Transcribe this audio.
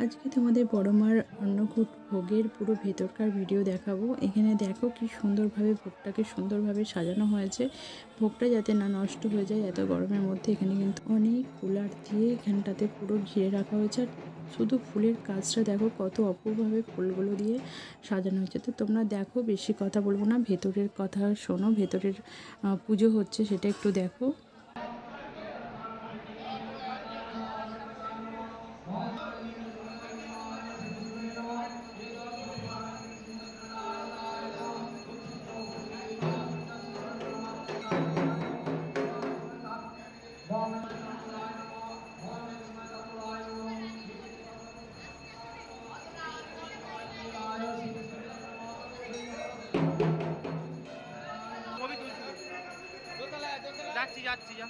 আজকে তোমাদের বড় মার অন্নকূট ভোগের পুরো ভেতরকার ভিডিও দেখাবো। এখানে দেখো কি সুন্দরভাবে ভোগটাকে সুন্দরভাবে সাজানো হয়েছে। ভোগটা যাতে না নষ্ট হয়ে যায় এত গরমের মধ্যে, এখানে কিন্তু অনেক কুলার দিয়ে এখানটাতে পুরো ঘিরে রাখা হয়েছে। আর শুধু ফুলের কাজটা দেখো কত অপূর্বভাবে ফুলগুলো দিয়ে সাজানো হয়েছে। তো তোমরা দেখো, বেশি কথা বলব না, ভেতরের কথা শোনো, ভেতরের পুজো হচ্ছে সেটা একটু দেখো। যাচ্ছি যাচ্ছি যা